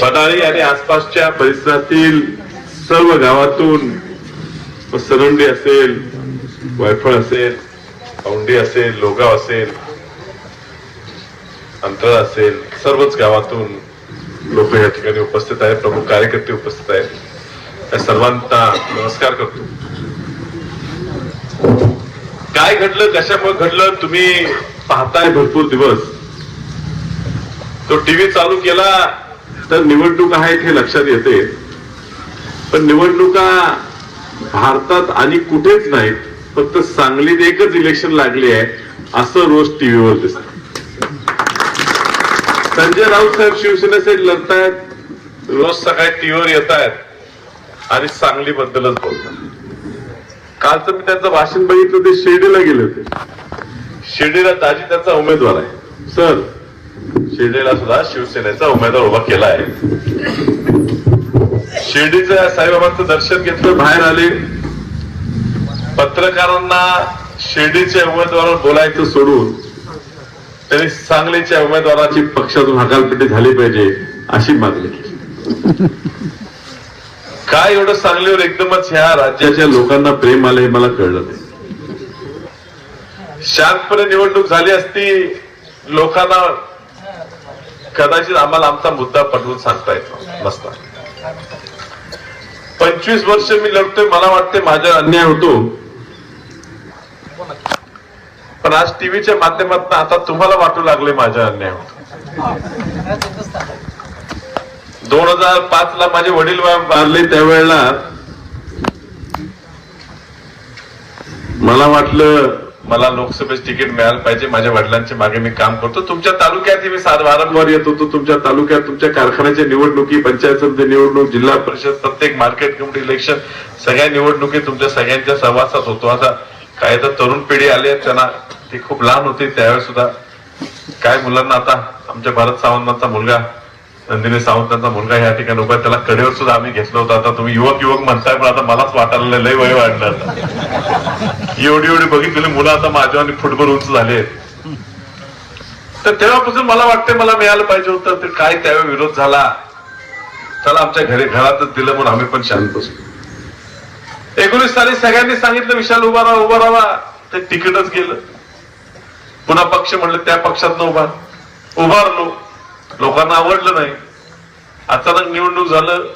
पदाळी आणि आसपासच्या परिसरातील सर्व गावातून सरंडी असेल वायफळ असेल औंडी असेल लोगाव असेल अंतरा असेल सर्वच गावातून लोक या ठिकाणी उपस्थित आहेत प्रमुख कार्यकर्ते उपस्थित आहेत. त्या सर्वांना नमस्कार करतो. काय घडलं कशामुळे घडलं तुम्ही पाहताय भरपूर दिवस. तो टीव्ही चालू केला तर निवडणूक आहेत हे लक्षात येते. पण निवडणुका भारतात आणि कुठेच नाहीत. फक्त सांगलीत एकच इलेक्शन लागले आहे. असं रोज टीव्हीवर दिसत. संजय राऊत साहेब शिवसेनेसाठी लढतायत. रोज सकाळी टीव्हीवर येत आहेत आणि सांगली बद्दलच बोलतात. कालचं मी त्यांचं भाषण बघितलं ते शिर्डीला गेले होते. शिर्डीला दाजी त्यांचा उमेदवार आहे. सर शिर्डीला सुद्धा शिवसेनेचा उमेदवार उभा केला आहे शिर्डीच्या साईबाबांचं दर्शन घेतलं बाहेर आले. पत्रकारांना शिर्डीच्या उमेदवारावर बोलायचं सोडून त्यांनी सांगलीच्या उमेदवाराची पक्षातून हकालपट्टी झाली पाहिजे अशी मागणी केली. काय एवढं सांगलीवर एकदमच ह्या राज्याच्या लोकांना प्रेम आलं हे मला कळलं नाही. शांतपणे निवडणूक झाली असती लोकांना कदाचित आम्हाला आमचा मुद्दा पटवून सांगता येत नसता. पंचवीस वर्ष मी लढतोय मला वाटते माझ्या अन्याय होतो. पण आज टीव्हीच्या माध्यमातून आता तुम्हाला वाटू लागले माझ्या अन्याय होतो. दोन हजार पाच ला माझे वडील मारले त्यावेळेला मला वाटलं मला लोकसभेचं तिकीट मिळालं पाहिजे माझ्या वडिलांच्या मागे मी काम करतो. तुमच्या तालुक्यात मी सात वारंवार येत होतो. तुमच्या तालुक्यात तुमच्या कारखान्याच्या निवडणुकी पंचायत समिती निवडणूक जिल्हा परिषद प्रत्येक मार्केट कमिटी इलेक्शन सगळ्या निवडणुकी तुमच्या सगळ्यांच्या सहवासात होतो. आता काय तर तरुण पिढी आली आहे त्यांना ती खूप लहान होती त्यावेळेस सुद्धा काय मुलांना आता आमच्या भारत सावंतांचा मुलगा नंदिनी सावंतांचा मुलगा या ठिकाणी उभा त्याला कडेवर सुद्धा आम्ही घेतलं होतं. आता तुम्ही युवक युवक म्हणताय पण आता मलाच वाटायला लय वय वाढलं आता. एवढी एवढी बघितलेली मुलं आता माझ्या आणि फुटबॉल उंच झाले तर तेव्हापासून मला वाटते मला मिळालं पाहिजे होतं. ते काय त्यावेळी विरोध झाला? त्याला आमच्या घरी घरातच दिलं म्हणून आम्ही पण शांत बसलो एकोणीस साली सगळ्यांनी सांगितलं विशाल उभा राहा उभा राहा. ते तिकीटच गेलं. पुन्हा पक्ष म्हणलं त्या पक्षात उभा. उभारलो. लोकांना आवडलं नाही. अचानक निवडणूक झालं.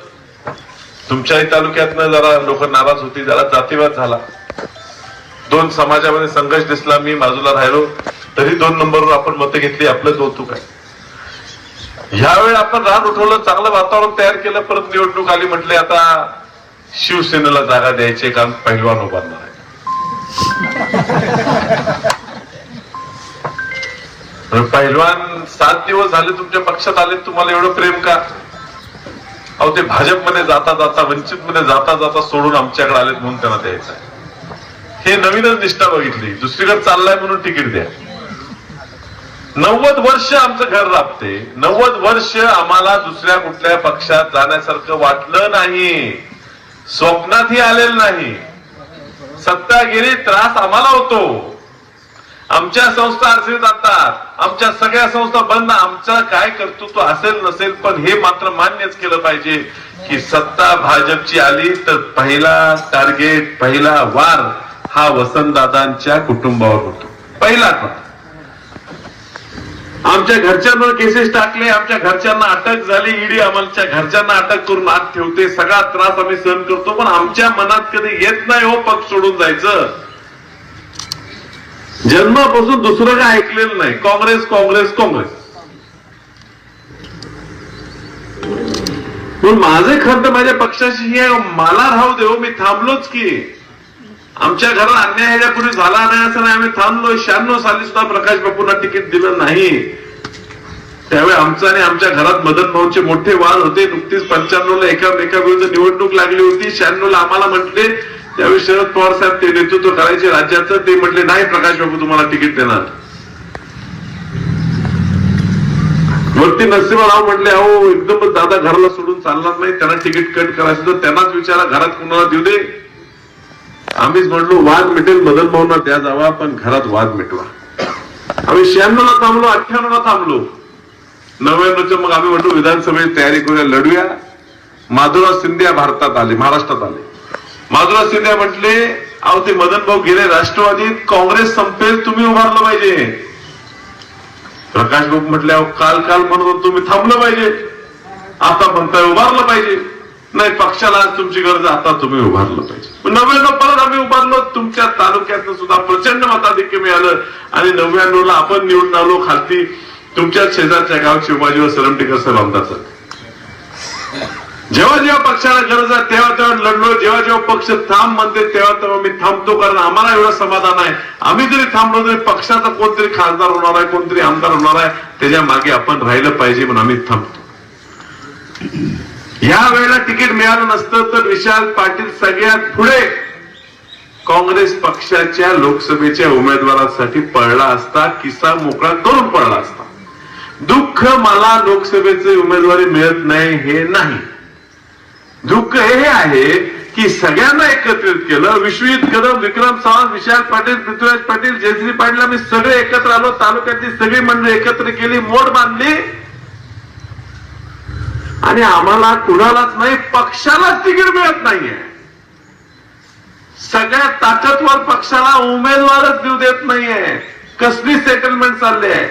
तुमच्याही तालुक्यातनं जरा लोक नाराज होती जरा जातीवाद झाला. दोन समाजामध्ये संघर्ष दिसला मी बाजूला राहिलो. तरी दोन नंबरवर आपण मतं घेतली आपलं कौतुक आहे. ह्यावेळी आपण रान उठवलं चांगलं वातावरण तयार केलं परत निवडणूक आली म्हटले आता शिवसेनेला जागा द्यायची काम पहिलवान उभारणार आहे. पहिलवान सात दिवस झाले तुमच्या पक्षात आले तुम्हाला एवढं प्रेम का? अहो ते भाजपमध्ये जाता जाता वंचित मध्ये जाता जाता सोडून आमच्याकडे आलेत म्हणून त्यांना द्यायचं हे नवीनच निष्ठा बघितली. दुसरीकडे चाललाय म्हणून तिकीट द्या. नव्वद वर्ष आमचं घर राबते. नव्वद वर्ष आम्हाला दुसऱ्या कुठल्या पक्षात जाण्यासारखं वाटलं नाही. स्वप्नातही आलेलं नाही. सत्ता गेली त्रास आम्हाला होतो. आमच्या संस्था अडचणीत जातात. आमच्या सगळ्या संस्था बंद. आमचं काय कर्तृत्व असेल नसेल पण हे मात्र मान्यच केलं पाहिजे की सत्ता भाजपची आली तर पहिला टार्गेट पहिला वार हा वसंतदादांच्या कुटुंबावर होतो. पहिला आमच्या घरच्यांवर केसेस टाकले आमच्या घरच्यांना अटक झाली ईडी आमच्या घरच्यांना अटक करून आत ठेवते. सगळा त्रास आम्ही सहन करतो पण आमच्या मनात कधी येत नाही हो पक्ष सोडून जायचं. जन्मापासून दुसरं काय ऐकलेलं नाही. काँग्रेस काँग्रेस काँग्रेस. पण माझे खंत माझ्या पक्षाशी हे मला राहू देऊ मी थांबलोच की. आमच्या घरात अन्याय ह्याच्यापूर्वी झाला नाही असं नाही. आम्ही थांबलो शहाण्णव साली सुद्धा प्रकाश बापूंना तिकीट दिलं नाही. त्यावेळी आमचा आणि आमच्या घरात मदन भाऊचे मोठे वाद होते. नुकतीच पंच्याण्णव ला एका विरुद्ध निवडणूक लागली होती. शहाण्णव ला आम्हाला म्हटले त्यावेळी शरद पवार साहेब ते नेतृत्व करायचे राज्याचं ते म्हटले नाही प्रकाश बाबू तुम्हाला तिकीट देणार. वरती नरसिंहराव म्हटले अहो एकदमच दादा घराला सोडून चालणार नाही त्यांना तिकीट कट करायचं तर त्यांनाच विचारा घरात कुणाला देऊ दे. आम्हीच म्हणलो वाद मिटेल मदन भाऊना त्या जावा पण घरात वाद मिटवा. आम्ही शहाण्णवला थांबलो अठ्ठ्याण्णवला थांबलो. नव्याण्णवच्या मग आम्ही म्हटलो विधानसभेची तयारी करूया लढूया. माधुराव सिंधिया भारतात आले महाराष्ट्रात आले. बाजूला सिंधिया म्हटले अहो ते मदन भाऊ गेले राष्ट्रवादीत काँग्रेस संपेल तुम्ही उभारलं पाहिजे. प्रकाश भाऊ म्हटले अहो काल काल म्हणत होतो तुम्ही थांबलं पाहिजे. आता म्हणताय उभारलं पाहिजे. नाही पक्षाला आज तुमची गरज आता तुम्ही उभारलं पाहिजे. नव्याण्णव परत आम्ही उभारलो तुमच्या तालुक्यातनं सुद्धा प्रचंड मताधिक्य मिळालं. आणि नव्याण्णव ला आपण निवडून आलो खालती तुमच्या शेजारच्या गावची व सरमटेकर सर आमदार जेव्हा जेव्हा पक्षाला गरज आहे तेव्हा तेव्हा लढलो. जेव्हा जेव्हा पक्ष थांब म्हणते तेव्हा तेव्हा मी थांबतो कारण आम्हाला एवढं समाधान आहे. आम्ही जरी थांबलो तरी पक्षाचा कोणतरी खासदार होणार आहे कोणतरी आमदार होणार आहे त्याच्यामागे आपण राहिलं पाहिजे म्हणून आम्ही थांबतो. या वेळेला तिकीट मिळालं नसतं तर विशाल पाटील सगळ्यात पुढे काँग्रेस पक्षाच्या लोकसभेच्या उमेदवारासाठी पळला असता किस्सा मोकळा करून पळला असता. दुःख मला लोकसभेचे उमेदवारी मिळत नाही हे नाही. दुःख हे आहे की सगळ्यांना एकत्रित केलं. विश्वजित कदम विक्रम सावंत विशाल पाटील पृथ्वीराज पाटील जयश्री पाटील आम्ही सगळे एकत्र आलो. तालुक्यातली सगळी मंडळी एकत्र केली मोड बांधली. आणि आम्हाला कुणालाच नाही पक्षालाच तिकीट मिळत नाहीये. सगळ्या ताकदवर पक्षाला उमेदवारच देऊ देत नाहीये. कसली सेटलमेंट चालली आहे?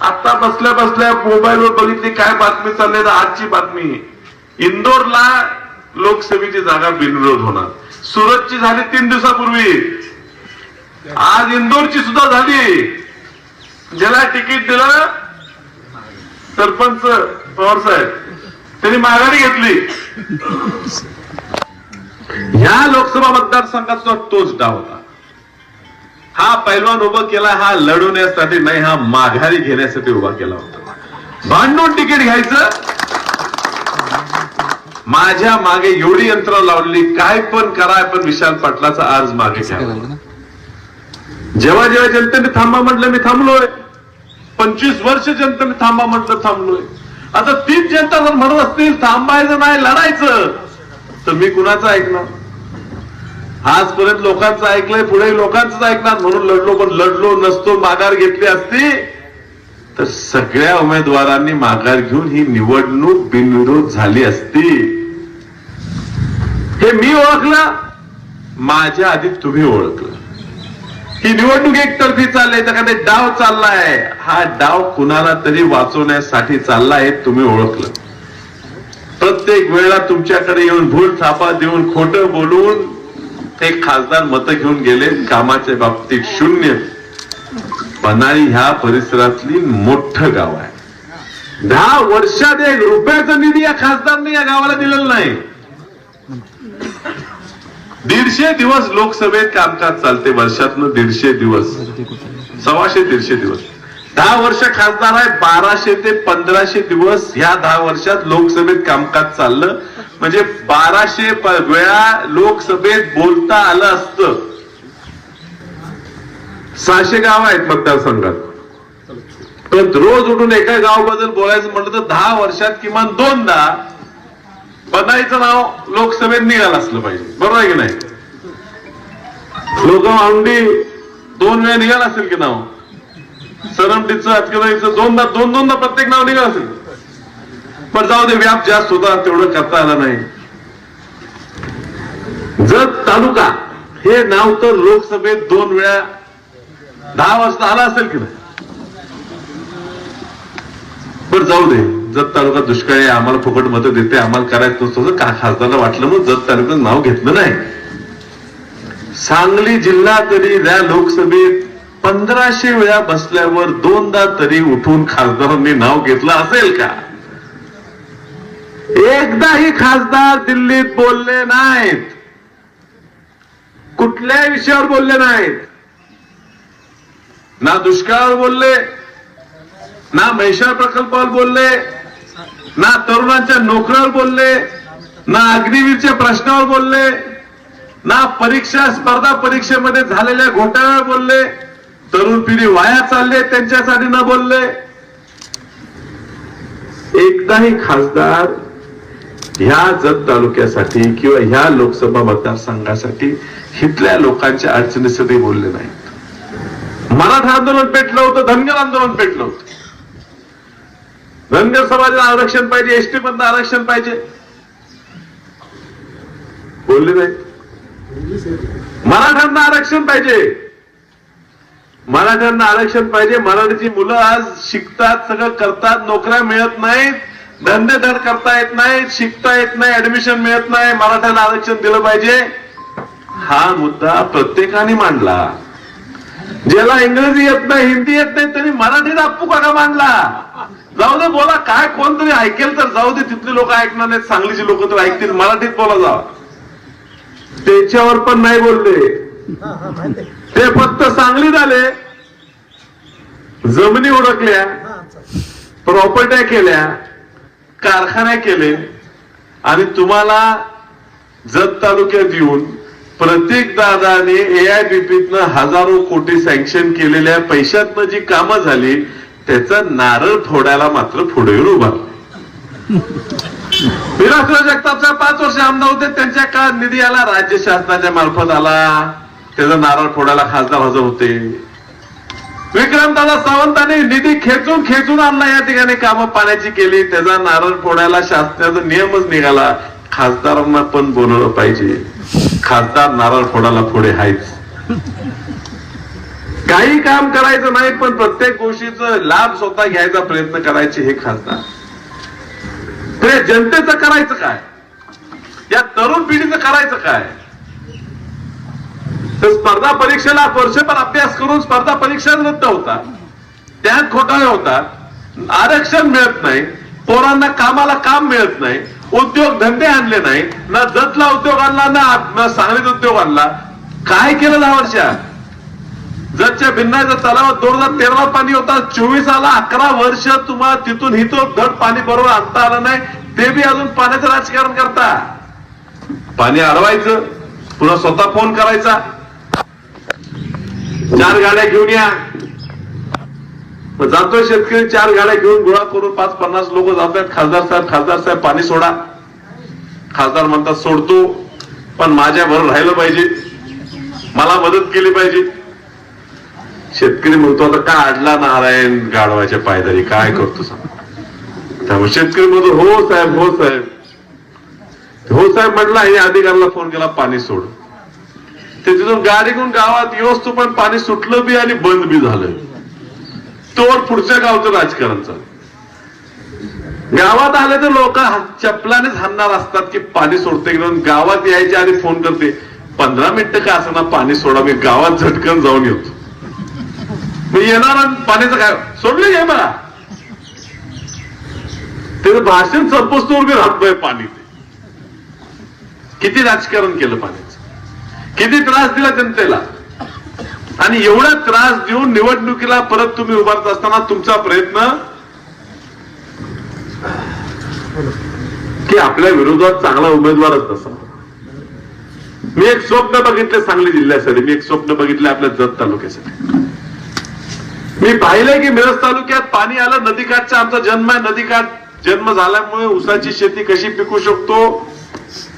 आता बसल्या बसल्या मोबाईलवर बघितली काय बातमी चालली आजची बातमी. इंदोरला लोकसभेची जागा बिनविरोध होणार. सुरतची झाली तीन दिवसापूर्वी. आज इंदोरची सुद्धा झाली. ज्याला तिकीट दिलं सरपंच पवार साहेब त्यांनी माघारी घेतली. ह्या लोकसभा मतदारसंघात सुद्धा तोच डाव होता. हा पैलवान उभा केला हा लढवण्यासाठी नाही हा माघारी घेण्यासाठी उभा केला होता. भांडून तिकीट घ्यायचं माझ्या मागे एवढी यंत्र लावली काय पण करा पण विशाल पाटलाचा अर्ज मागे जेव्हा जेव्हा जनतेने थांबा म्हटलं मी थांबलोय. पंचवीस वर्ष जनतेने थांबा म्हटलं थांबलोय. आता तीच जनता जर म्हणत असतील थांबायचं नाही लढायचं तर मी कुणाचं ऐकणार? आजपर्यंत लोकांचं ऐकलंय पुढे लोकांचंच ऐकणार. म्हणून लढलो पण लढलो नसतो माघार घेतली असती. तर सगळ्या उमेदवारांनी माघार घेऊन ही निवडणूक बिनविरोध झाली असती. हे मी ओळखलं माझ्या आधी तुम्ही ओळखलं. ही निवडणूक एकतर्फी चालली तर का डाव चाललाय. हा डाव कुणाला तरी वाचवण्यासाठी चाललाय तुम्ही ओळखलं. प्रत्येक वेळेला तुमच्याकडे येऊन भूल थापा देऊन खोटं बोलून ते खासदार मतं घेऊन गेले कामाच्या बाबतीत शून्य. पन्हाळी ह्या परिसरातली मोठं गाव आहे. दहा वर्षात एक रुपयाचा निधी या खासदारने या गावाला दिलेला नाही. दीडशे दिवस लोकसभेत कामकाज चालते वर्षातनं दीडशे दिवस. सव्वाशे दीडशे दिवस. दहा वर्ष खासदार आहे बाराशे ते पंधराशे दिवस ह्या दहा वर्षात लोकसभेत कामकाज चाललं. म्हणजे बाराशे वेळा लोकसभेत बोलता आलं असतं. सहाशे गाव आहेत मतदारसंघात. पण रोज उठून एका गावाबद्दल बोलायचं म्हटलं तर दहा वर्षात किमान दोनदा पदाईचं नाव लोकसभेत निघालं असलं पाहिजे. बरोबर आहे की नाही? लोक औंडी दोन वेळा निघालं असेल की नाव? सरमटीचं हातकराईचं दोनदा दोन दोनदा प्रत्येक नाव निघालं असेल. पण जाऊ दे व्याप जास्त होता तेवढं करता आला नाही. जत तालुका हे नाव तर लोकसभेत दोन वेळा दहा वाजता आला असेल की नाही? पण जाऊ दे. जत तालुका दुष्काळी आहे, आम्हाला फुकट मतं देते आम्हाला करायचं नसतं का खासदारला वाटलं मग जत तालुक्यात नाव घेतलं नाही. सांगली जिल्हा तरी या लोकसभेत पंधराशे वेळा बसल्यावर दोनदा तरी उठून खासदारांनी नाव घेतलं असेल का? एकदाही खासदार दिल्लीत बोलले नाहीत. कुठल्या विषयावर बोलले नाहीत. ना दुष्काळावर बोलले ना महिषा प्रकल्पावर बोलले ना तरुणांच्या नोकऱ्यावर बोलले ना अग्निवीरच्या प्रश्नावर बोलले ना परीक्षा स्पर्धा परीक्षेमध्ये झालेल्या घोटाळ्यावर बोलले तरुण पिढी वाया चालले त्यांच्यासाठी न बोलले. एकदाही खासदार ह्या जत तालुक्यासाठी किंवा ह्या लोकसभा मतदारसंघासाठी इथल्या लोकांच्या अडचणीसाठी बोलले नाहीत. मराठा आंदोलन पेटलं होतं धनगर आंदोलन पेटलं होतं. धनगर समाजाला आरक्षण पाहिजे एसटी मधलं आरक्षण पाहिजे. बोलले नाही. मराठ्यांना आरक्षण पाहिजे. मराठ्यांना आरक्षण पाहिजे. मराठीची मुलं आज शिकतात सगळं करतात नोकऱ्या मिळत नाहीत धंदे धड करता येत नाहीत शिकता येत नाही ऍडमिशन मिळत नाही. मराठ्याला आरक्षण दिलं पाहिजे. हा मुद्दा प्रत्येकाने मांडला. ज्याला इंग्रजी येत नाही हिंदी येत नाही त्यांनी मराठीत अप्पू काका मांडला. जाऊ दे बोला काय कोणतरी ऐकेल तर जाऊ दे तिथले लोक ऐकणार नाहीत सांगलीची लोक तर ऐकतील मराठीत बोला जा. त्याच्यावर पण नाही बोलले. ते फक्त सांगलीत आले. जमिनी ओळखल्या प्रॉपर्ट्या केल्या कारखान्या केले आणि तुम्हाला जत तालुक्यात येऊन प्रत्येक दादाने एआयबीपीतनं हजारो कोटी सँक्शन केलेल्या पैशातनं जी कामं झाली त्याचा नारळ फोडायला मात्र पुढे येऊन उभा विलासराव जगतापचा पाच वर्ष आमदार होते त्यांच्या काळात निधी आला राज्य शासनाच्या मार्फत आला. त्याचा नारळ फोडायला खासदार हजर होते. विक्रमदादा सावंतांनी निधी खेचून खेचून आणला या ठिकाणी कामं पाण्याची केली. त्याचा नारळ फोडायला शासनाचा नियमच निघाला. खासदारांना पण बोलवलं पाहिजे. खासदार नारळ फोडायला पुढे आहेच काही काम करायचं नाही पण प्रत्येक गोष्टीचं लाभ स्वतः घ्यायचा प्रयत्न करायचे हे खासदार. ते जनतेचं करायचं काय? या तरुण पिढीचं करायचं काय? तर स्पर्धा परीक्षेला वर्षभर अभ्यास करून स्पर्धा परीक्षा रद्द होतात. त्यात घोटाळे होतात. आरक्षण मिळत नाही. पोरांना कामाला काम मिळत नाही. उद्योग धंदे आणले नाही. ना जतला उद्योग आणला ना ना सांगलीत उद्योग आणला काय केलं दहा वर्षात? जरच्या भिन्नाच्या तलावात दोन हजार तेराला पाणी होता. चोवीसाला अकरा वर्ष तुम्हाला तिथून हितो घट पाणी बरोबर आणता आलं नाही. ते बी अजून पाण्याचं राजकारण करता. पाणी अडवायचं. पुन्हा स्वतः फोन करायचा. चार गाड्या घेऊन या. मग जातोय शेतकरी चार गाड्या घेऊन गोळा करून पाच पन्नास लोक जातात. खासदार साहेब खासदार साहेब पाणी सोडा. खासदार म्हणतात सोडतो. पण माझ्या बरोबर राहिलं पाहिजे. मला मदत केली पाहिजे. शेतकरी म्हणतो आता काय अडला नारायण गाढवाच्या पायदारी? काय करतो सांग. त्यामुळे शेतकरी म्हणतो हो साहेब हो साहेब. हो साहेब म्हटला हे अधिकाऱ्याला फोन केला पाणी सोड. ते तिथून गाडी घेऊन गावात येऊस तो पण पाणी सुटलं बी आणि बंद बी झालं. तोवर पुढच्या गावचं राजकारण चालू. गावात आले तर लोक चपलानेच हाणणार असतात की पाणी सोडते की म्हणून गावात यायचे आणि फोन करते पंधरा मिनिटं का असं ना पाणी सोडा मी गावात झटकन जाऊन येतो. मी येणार आणि पाण्याचं काय? सोडलं घे मला. त्याचं भाषण संपोस्तोवर उभी राहतोय पाणी ते किती राजकारण केलं पाण्याचं? किती त्रास दिला जनतेला? आणि एवढा त्रास देऊन निवडणुकीला परत तुम्ही उभारत असताना तुमचा प्रयत्न? की आपल्या विरोधात चांगला उमेदवारच तसा मी एक स्वप्न बघितले सांगली जिल्ह्यासाठी. मी एक स्वप्न बघितले आपल्या जत तालुक्यासाठी. मी पाहिलंय की मिरज तालुक्यात पाणी आलं नदीकाठचा आमचा जन्म आहे. नदीकाठ जन्म झाल्यामुळे ऊसाची शेती कशी पिकू शकतो?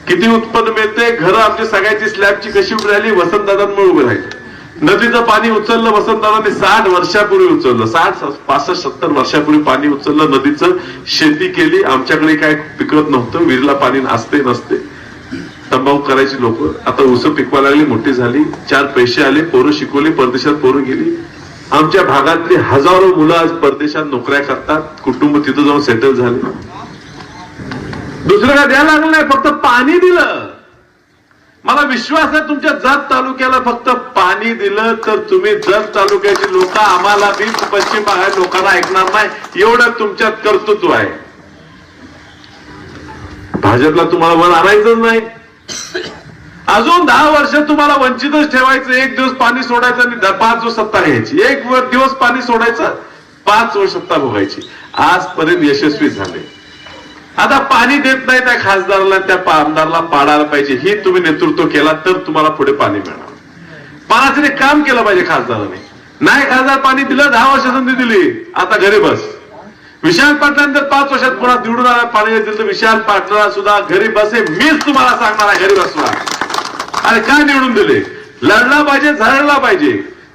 किती उत्पन्न मिळते? घरं आमची सगळ्याची स्लॅबची कशी उभी राहिली? वसंतदादांमुळे उभी राहिली. नदीचं पाणी उचललं वसंतदादांनी साठ वर्षापूर्वी उचललं. साठ पासष्ट सत्तर वर्षापूर्वी पाणी उचललं नदीचं शेती केली. आमच्याकडे काय पिकत नव्हतं. विहिरीला पाणी असते नसते. तंबाखू करायची लोक. आता ऊस पिकवा लागली मोठी झाली. चार पैसे आले पोरं शिकवली परदेशात पोरं गेली. आमच्या भागातली हजारो मुलं आज परदेशात नोकऱ्या करतात. कुटुंब तिथं जाऊन सेटल झाले. दुसरं काय द्यायला लागलं नाही फक्त पाणी दिलं. मला विश्वास आहे तुमच्या जत तालुक्याला फक्त पाणी दिलं तर तुम्ही जत तालुक्याची लोक आम्हाला बी पश्चिम भागात लोकांना ऐकणार नाही. एवढं तुमच्यात कर्तृत्व आहे. भाजपला तुम्हाला वर आणायचंच नाही. अजून दहा वर्ष तुम्हाला वंचितच ठेवायचं एक दिवस पाणी सोडायचं आणि पाच दिवस सत्ता घ्यायची. एक दिवस पाणी सोडायचं पाच वर्ष सत्ता भोगायची. आजपर्यंत यशस्वी झाले. आता पाणी देत नाही त्या खासदाराला त्या आमदारला पाडायला पाहिजे. ही तुम्ही नेतृत्व केला तर तुम्हाला पुढे पाणी मिळणार. पाण्याचं काम केलं पाहिजे खासदाराने. नाही खासदार पाणी दिलं दहा वर्ष संधी दिली. आता घरी बस. विशाल पाटलांनी जर पाच वर्षात पुन्हा निवडून आला पाणी दिलं तर विशाल पाटला सुद्धा घरी बसे. मीच तुम्हाला सांगणार आहे घरी बसवा अरे काय निवडून दिले? लढला पाहिजे झळला पाहिजे.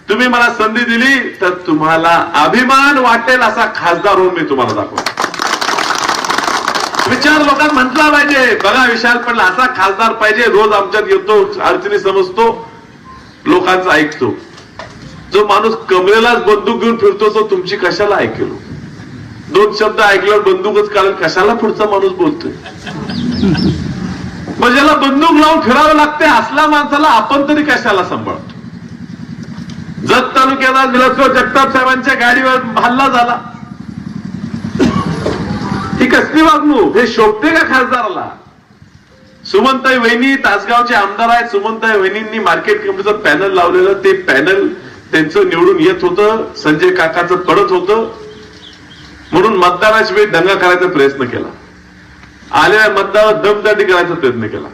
तुम्ही मला संधी दिली तर तुम्हाला अभिमान वाटेल असा खासदार होऊन मी तुम्हाला दाखवतो. विचार लोकांना म्हटला पाहिजे. बघा विशाल पण असा खासदार पाहिजे. रोज आमच्यात येतो अडचणी समजतो लोकांचा ऐकतो. जो माणूस कमरेलाच बंदूक घेऊन फिरतो तो तुमची कशाला ऐकेल? दोन शब्द ऐकल्यावर बंदूकच काढेल कशाला पुढचा माणूस बोलतोय? मग ज्याला बंदूक लावून फिरावं लागते असल्या माणसाला आपण तरी कशाला सांभाळतो जत तालुक्याला निलस्कर जगताप साहेबांच्या गाडीवर हल्ला झाला. ही कसली वागणूक? हे शोभते का खासदाराला? सुमनताई वहिनी तासगावचे आमदार आहेत. सुमनताई वहिनींनी मार्केट कमिटीचं पॅनल लावलेलं. ते पॅनल त्यांचं निवडून येत होतं. संजय काकाचं पडत होतं. म्हणून मतदानाशिवाय दंगा करायचा प्रयत्न केला. आलेल्या मतदारावर दमदाटी करायचा प्रयत्न केला.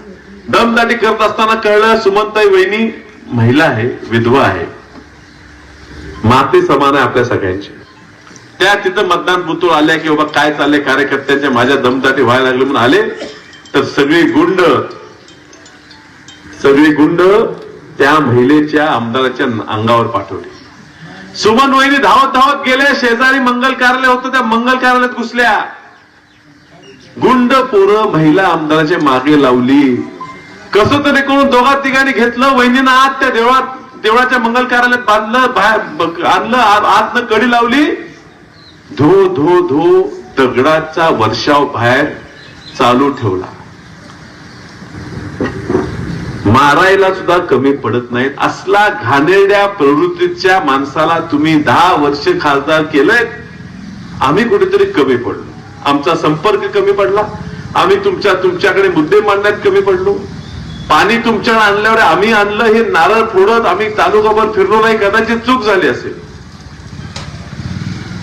दमदाटी करत असताना कळलं सुमनताई वहिनी महिला आहे विधवा आहे. माते समान आहे आपल्या सगळ्यांची. त्या तिथं मतदान बुतूळ आल्या की बाबा काय चाललंय कार्यकर्त्यांच्या माझ्या दमदाटी व्हायला लागले म्हणून आले. तर सगळी गुंड सगळी गुंड त्या महिलेच्या आमदाराच्या अंगावर पाठवले. सुमन वहिनी धावत धावत गेले शेजारी मंगल कार्यालय होतं त्या मंगल कार्यालयात घुसल्या. गुंड पोरं महिला आमदाराच्या मागे लावली. कस तरी करून दोघा तिघांनी घेतलं वहिनीनं आत त्या देवळात देवळाच्या मंगल कार्यालयात बांधलं बाहेर आणलं आ- आतनं कडी लावली. धो धो धो दगडाचा वर्षाव बाहेर चालू ठेवला. मारायला सुद्धा कमी पडत नाहीत. असला घाणेरड्या प्रवृत्तीच्या माणसाला तुम्ही दहा वर्ष खासदार केलंय आम्ही कुठेतरी कमी पडलो. आमचा संपर्क कमी पडला. आम्ही तुमच्या तुमच्याकडे मुद्दे मांडण्यात कमी पडलो. पाणी तुमच्याकडे आणल्यावर आम्ही आणलं हे नारळ फोडत आम्ही तालुकाभर फिरलो नाही कदाचित चूक झाली असेल.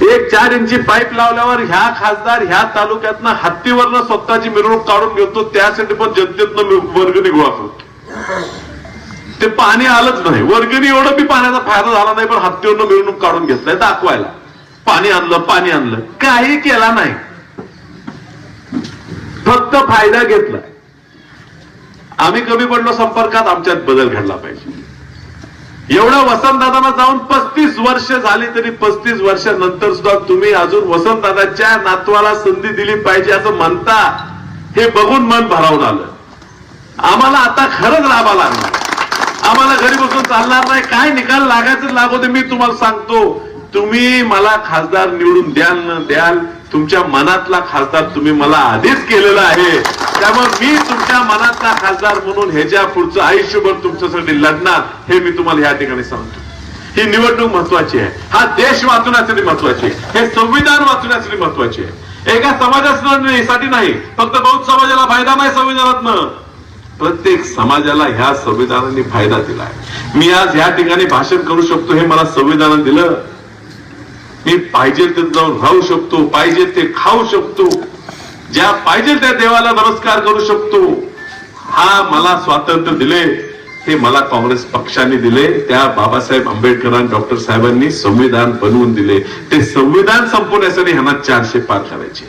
एक चार इंची पाईप लावल्यावर ह्या खासदार ह्या तालुक्यातनं हत्तीवरनं स्वतःची मिरवणूक काढून घेतो त्यासाठी पण जनतेतनं वर्गणी गोळा करतो ते पाणी आलंच नाही. वर्गणी एवढं बी पाण्याचा फायदा झाला नाही पण हत्तीवरनं मिरवणूक काढून घेतलाय दाखवायला. पाणी आणलं पाणी आणलं. काही केला नाही. फक्त फायदा घेतला. आम्ही कमी पडलो संपर्कात आमच्यात बदल घडला पाहिजे. एवढं वसंतदादांना जाऊन पस्तीस वर्ष झाली तरी पस्तीस वर्षानंतर सुद्धा तुम्ही अजून वसंतदादाच्या नातवाला संधी दिली पाहिजे असं म्हणता हे बघून मन भरावून आलं आम्हाला आता खरंच राबा लागणार. आम्हाला घरी बसून चालणार नाही. काय निकाल लागायचं लागू दे मी तुम्हाला सांगतो. तुम्ही मला खासदार निवडून द्याल न द्याल तुमच्या मनातला खासदार तुम्ही मला आधीच केलेला आहे. त्यामुळे मी तुमच्या मनातला खासदार म्हणून ह्याच्या पुढचं आयुष्यभर तुमच्यासाठी लढणार हे मी तुम्हाला या ठिकाणी सांगतो. ही निवडणूक महत्वाची आहे. हा देश वाचवण्यासाठी महत्वाची आहे. हे संविधान वाचवण्यासाठी महत्वाची आहे. एका समाजासाठी नाही फक्त बौद्ध समाजाला फायदा नाही संविधानातनं. प्रत्येक समाजाला ह्या संविधानाने फायदा दिला आहे मी आज या ठिकाणी भाषण करू शकतो हे मला संविधानाने दिलं. मी पाहिजे ते जाऊन राहू शकतो पाहिजे ते खाऊ शकतो. ज्या पाहिजे त्या देवाला नमस्कार करू शकतो. हा मला स्वातंत्र्य दिले हे मला काँग्रेस पक्षाने दिले त्या बाबासाहेब आंबेडकरांनी डॉक्टर साहेबांनी संविधान बनवून दिले. ते संविधान संपवण्यासाठी ह्यांना चारशे पार करायचे.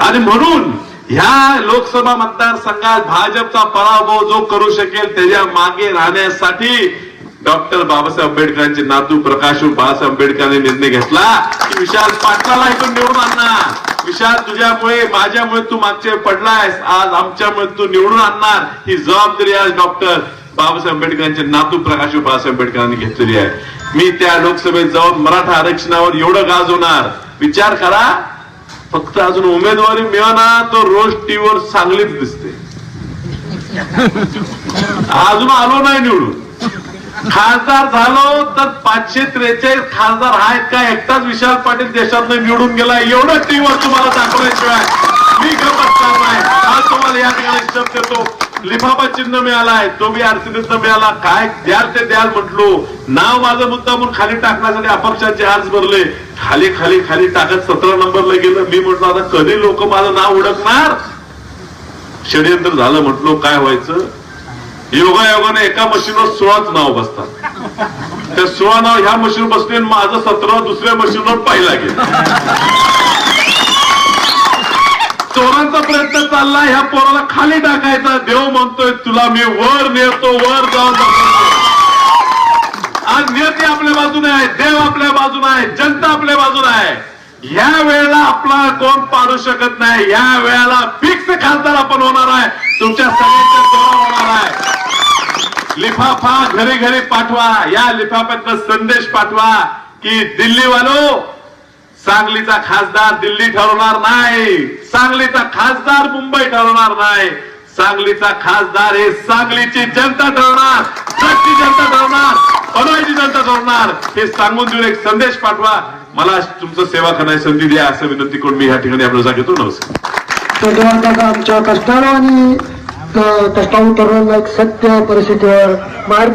आणि म्हणून ह्या लोकसभा मतदारसंघात भाजपचा पराभव जो करू शकेल त्याच्यामागे राहण्यासाठी डॉक्टर बाबासाहेब आंबेडकरांचे नातू प्रकाश बाळासाहेब आंबेडकरांनी निर्णय घेतला की विशाल पाटलाला इथून निवडून आणणार. विशाल तुझ्यामुळे माझ्यामुळे तू मागचे पडलायस. आज आमच्यामुळे तू निवडून आणणार. ही जबाबदारी आज डॉक्टर बाबासाहेब आंबेडकरांचे नातू प्रकाश बाळासाहेब आंबेडकरांनी घेतलेली आहे. मी त्या लोकसभेत जाऊन मराठा आरक्षणावर एवढं गाजवणार. विचार करा. फक्त अजून उमेदवारी मिळाना तो रोज टीव्हीवर चांगलीच दिसते. अजून आलो नाही निवडून. खासदार झालो तर पाचशे त्रेचाळीस खासदार आहेत का एकटाच विशाल पाटील देशातनं निवडून गेला. एवढं टीमवर तुम्हाला दाखवल्याशिवाय मी गप बसणार नाही. आज तुम्हाला या ठिकाणी शब्द देतो. लिफाफा चिन्ह मिळालाय तो बी अडचणीतनं मिळाला. काय द्याल ते द्याल म्हटलो. नाव माझं मुद्दा म्हणून खाली टाकण्यासाठी अपक्षांचे अर्ज भरले. खाली खाली खाली टाकत सतरा नंबरला गेलं. मी म्हटलं आता कधी लोक माझं नाव ओळखणार षडयंत्र झालं म्हटलो. काय व्हायचं? योगायोगाने एका मशीनवर सोळाच नाव बसतात. त्या सोळा नाव ह्या मशीन बसले माझं सतरा दुसऱ्या मशीनवर पाहिला गेलं. चोरांचा प्रयत्न चालला ह्या पोराला खाली टाकायचा. देव म्हणतोय तुला मी वर नेतो वर जाऊन आज नियती आपल्या बाजूने आहे देव आपल्या बाजूने आहे जनता आपल्या बाजूने आहे. या वेळेला आपला कोण पाडू शकत नाही या वेळेला फिक्स खासदार आपण होणार आहे. तुमच्या सगळ्यांच्या होणार आहे. लिफाफा घरी घरी पाठवा या लिफाफ्यातला संदेश पाठवा की दिल्लीवालो सांगलीचा खासदार दिल्ली ठरवणार नाही सांगलीचा खासदार मुंबई ठरवणार नाही सांगलीचा खासदार हे सांगलीची जनता ठरवणार जगची जनता ठरवणार पनवेलची जनता ठरवणार हे सांगून देऊन एक संदेश पाठवा. मला तुमचं सेवा करण्याची संधी द्या असं विनंती करून मी या ठिकाणी आपल्याला घेतो नमस्कार आमच्या कष्टाला आणि क- कष्टाळू तरुणांना एक सत्य परिस्थितीवर मार्ग